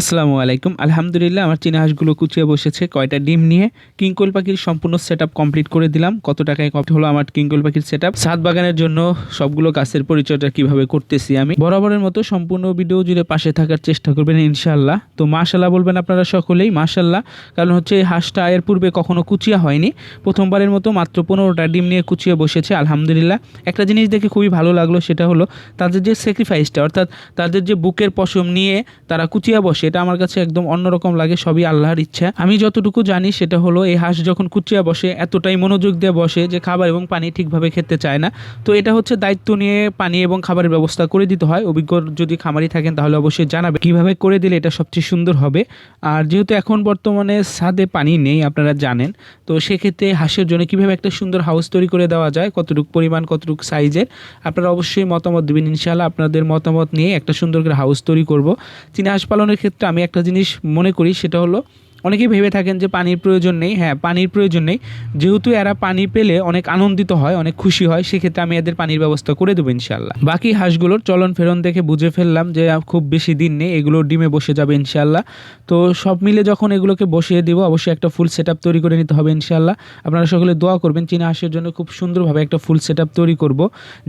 আসসালামু আলাইকুম। আলহামদুলিল্লাহ, আমার হাঁসগুলো কুচিয়ে বসেছে। কয়টা ডিম নিয়ে? কিংকোল পাখির সম্পূর্ণ সেট কমপ্লিট করে দিলাম। কত টাকায় কত হলো আমার কিংকোল পাখির সেট আপ সাত বাগানের জন্য সবগুলো গাছের পরিচর্যা কীভাবে করতেছি আমি? বরাবরের মতো সম্পূর্ণ ভিডিও জুড়ে পাশে থাকার চেষ্টা করবেন ইনশাল্লাহ তো মাশাল্লাহ বলবেন আপনারা সকলেই মাশাল্লাহ কারণ হচ্ছে এই হাঁসটা এর পূর্বে কখনো কুচিয়া হয়নি। প্রথমবারের মতো মাত্র পনেরোটা ডিম নিয়ে কুচিয়ে বসেছে, আলহামদুলিল্লাহ। একটা জিনিস দেখে খুবই ভালো লাগল, সেটা হলো তাদের যে স্যাক্রিফাইসটা অর্থাৎ তাদের যে বুকের পশম নিয়ে তারা কুচিয়া বসে এটা আমার কাছে একদম অন্যরকম লাগে, সবই আল্লাহর ইচ্ছা। আমি যতটুকু জানি সেটা হলো, এই হাঁস যখন কুচিয়া বসে, এতটাই মনোযোগ দিয়ে বসে যে খাবার এবং পানি ঠিকভাবে খেতে চায় না। তো এটা হচ্ছে দায়িত্ব নিয়ে পানি এবং খাবারের ব্যবস্থা করে দিতে হয়। অভিজ্ঞ যদি খামারি থাকেন তাহলে অবশ্যই জানাবে কীভাবে করে দিলে এটা সবচেয়ে সুন্দর হবে। আর যেহেতু এখন বর্তমানে ছাদে পানি নেই, আপনারা জানেন, তো সেক্ষেত্রে হাঁসের জন্য কীভাবে একটা সুন্দর হাউস তৈরি করে দেওয়া যায়, কতটুকু পরিমাণ, কতটুকু সাইজের আপনারা অবশ্যই মতামত দেবেন। ইনশাআল্লাহ আপনাদের মতামত নিয়ে একটা সুন্দর করে হাউস তৈরি করব। চীনা হাঁস পালনের ক্ষেত্রে আমি একটা জিনিস মনে করি সেটা হলো অনেকেই ভেবে থাকেন যে পানির প্রয়োজন নেই। হ্যাঁ পানির প্রয়োজন নেই। যেহেতু এরা পানি পেলে অনেক আনন্দিত হয়, অনেক খুশি হয়, সেক্ষেত্রে আমি এদের পানির ব্যবস্থা করে দেবো ইনশাল্লাহ বাকি হাঁসগুলোর চলন ফেরন দেখে বুঝে ফেললাম যে খুব বেশি দিন নেই, এগুলো ডিমে বসে যাবে ইনশাল্লাহ তো সব মিলে যখন এগুলোকে বসিয়ে দিব, অবশ্যই একটা ফুল সেট তৈরি করে নিতে হবে ইনশাল্লাহ আপনারা সকলে দোয়া করবেন, চীনা হাঁসের জন্য খুব সুন্দরভাবে একটা ফুল সেট তৈরি করব,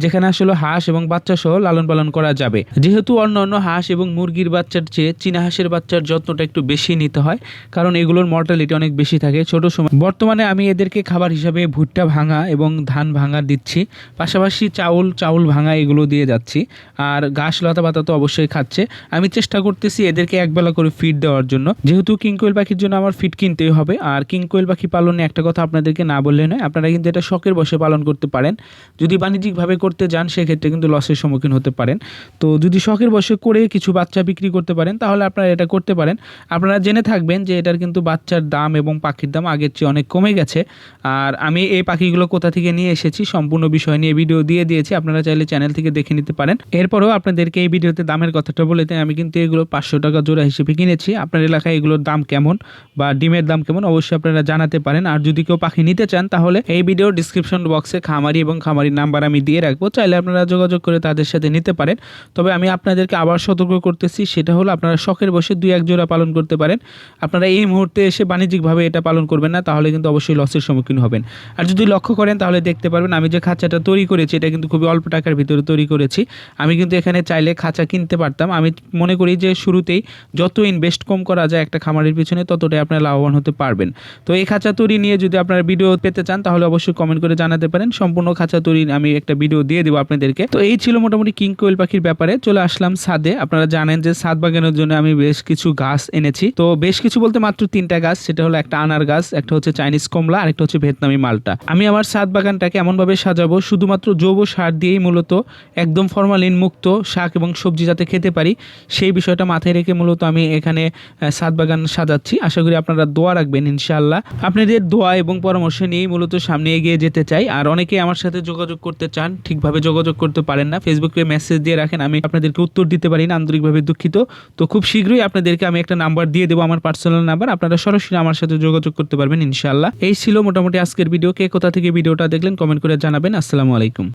যেখানে আসলে হাঁস এবং বাচ্চা সহ লালন পালন করা যাবে। যেহেতু অন্য অন্য হাঁস এবং মুরগির বাচ্চার চেয়ে চীনা হাঁসের বাচ্চার যত্নটা একটু বেশি নিতে হয়, কারণ এগুলোর মর্টালিটি অনেক বেশি থাকে। ছোট সময় বর্তমানে আমি এদেরকে খাবার হিসাবে ভুট্টা ভাঙা এবং ধান ভাঙা দিচ্ছি। পাশাপাশি চাউল চাউল ভাঙা এগুলো দিয়ে যাচ্ছি। আর ঘাস, লতা পাতা তো অবশ্যই খাচ্ছে। আমি চেষ্টা করতেছি এদেরকে একবেলা করে ফিড দেওয়ার জন্য। যেহেতু কিংকোয়েল পাখির জন্য আমার ফিড কিনতেই হবে। আর কিংকোয়েল পাখি পালনে একটা কথা আপনাদেরকে না বললে নয়, আপনারা কিন্তু এটা শখের বসে পালন করতে পারেন। যদি বাণিজ্যিকভাবে করতে যান, সেক্ষেত্রে কিন্তু লসের সম্মুখীন হতে পারেন। তো যদি শখের বসে করে কিছু বাচ্চা বিক্রি করতে পারেন, তাহলে আপনারা এটা করতে পারেন। আপনারা জেনে থাকবেন যে এটার কিন্তু বাচ্চার দাম এবং পাখির দাম আগের চেয়ে অনেক কমে গেছে। আর আমি এই পাখিগুলো কোথা থেকে নিয়ে এসেছি সম্পূর্ণ বিষয় নিয়ে ভিডিও দিয়ে দিয়েছি। আপনারা চাইলে চ্যানেল থেকে দেখে নিতে পারেন। এরপরেও আপনাদেরকে এই ভিডিওতে দামের কথাটা বলে দিই। আমি কিন্তু এগুলো পাঁচশো টাকা জোড়া হিসেবে কিনেছি। আপনার এলাকায় এগুলোর দাম কেমন বা ডিমের দাম কেমন অবশ্যই আপনারা জানাতে পারেন। আর যদি কেউ পাখি নিতে চান, তাহলে এই ভিডিও ডিসক্রিপশন বক্সে খামারি এবং খামারির নাম্বার আমি দিয়ে রাখব। চাইলে আপনারা যোগাযোগ করে তাদের সাথে নিতে পারেন। তবে আমি আপনাদেরকে আবার সতর্ক করতেছি, সেটা হলো আপনারা শখের বসে দুই এক জোড়া পালন করতে পারেন। আপনারা এই মুহূর্তে এসে বাণিজ্যিকভাবে এটা পালন করবেন না, তাহলে কিন্তু অবশ্যই লসের সম্মুখীন হবেন। আর যদি লক্ষ্য করেন, তাহলে দেখতে পারবেন, আমি যে খাঁচাটা তৈরি করেছি, এটা কিন্তু খুবই অল্প টাকার ভিতরে তৈরি করেছি। আমি কিন্তু এখানে চাইলে খাঁচা কিনতে পারতাম। আমি মনে করি যে শুরুতেই যত ইনভেস্ট কম করা যায় একটা খামারের পিছনে, ততটাই আপনারা লাভবান হতে পারবেন। তো এই খাঁচা তৈরি নিয়ে যদি আপনারা ভিডিও পেতে চান, তাহলে অবশ্যই কমেন্ট করে জানাতে পারেন। সম্পূর্ণ খাঁচা তৈরি আমি একটা ভিডিও দিয়ে দেবো আপনাদেরকে। তো এই ছিল মোটামুটি কিং কোয়েল পাখির ব্যাপারে। চলে আসলাম সাদে। আপনারা জানেন যে সাদ বাগানের জন্য আমি বেশ কিছু গাছ এনেছি। তো বেশ কিছু বলতে মাত্র তিনটা গাছ, সেটা হলো একটা আনার গাছ, একটা হচ্ছে চাইনিজ কমলা আর একটা হচ্ছে ভিয়েতনামি মালটা। আমি আমার ছাদ বাগানটাকে এমনভাবে সাজাবো, শুধুমাত্র জৈব সার দিয়েই মূলত একদম ফরমালিন মুক্ত শাক এবং সবজি যাতে খেতে পারি, সেই বিষয়টা মাথায় রেখে মূলত আমি এখানে সাত বাগান সাজাচ্ছি। আশা করি আপনারা দোয়া রাখবেন, ইনশাআল্লাহ। আপনাদের দোয়া এবং পরামর্শ নিয়েই মূলত সামনে এগিয়ে যেতে চাই। আর অনেকে আমার সাথে যোগাযোগ করতে চান, ঠিকভাবে যোগাযোগ করতে পারেন না। ফেসবুকে মেসেজ দিয়ে রাখেন, আমি আপনাদেরকে উত্তর দিতে পারি না, আন্তরিকভাবে দুঃখিত। তো খুব শীঘ্রই আপনাদেরকে আমি একটা নাম্বার দিয়ে দেবো আমার পার্সোনাল নাম্বার, আপনারা সরাসরি আমার সাথে যোগাযোগ করতে পারবেন ইনশাআল্লাহ। এই ছিল মোটামুটি আজকের ভিডিও। কে কোথা থেকে ভিডিওটা দেখলেন কমেন্ট করে জানাবেন। আসসালামু আলাইকুম।